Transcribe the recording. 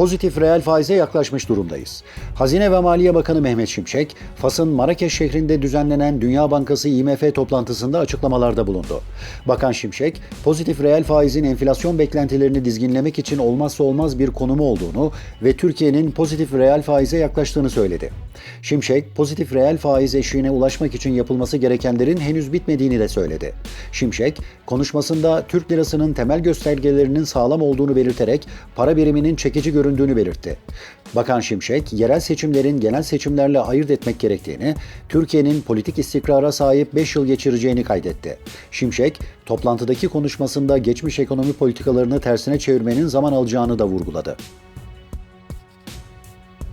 pozitif reel faize yaklaşmış durumdayız. Hazine ve Maliye Bakanı Mehmet Şimşek, Fas'ın Marrakeş şehrinde düzenlenen Dünya Bankası IMF toplantısında açıklamalarda bulundu. Bakan Şimşek, pozitif reel faizin enflasyon beklentilerini dizginlemek için olmazsa olmaz bir konumu olduğunu ve Türkiye'nin pozitif reel faize yaklaştığını söyledi. Şimşek, pozitif reel faiz eşiğine ulaşmak için yapılması gerekenlerin henüz bitmediğini de söyledi. Şimşek, konuşmasında Türk lirasının temel göstergelerinin sağlam olduğunu belirterek para biriminin çekici göründüğünü belirtti. Bakan Şimşek, yerel seçimlerin genel seçimlerle ayırt etmek gerektiğini, Türkiye'nin politik istikrara sahip 5 yıl geçireceğini kaydetti. Şimşek, toplantıdaki konuşmasında geçmiş ekonomi politikalarını tersine çevirmenin zaman alacağını da vurguladı.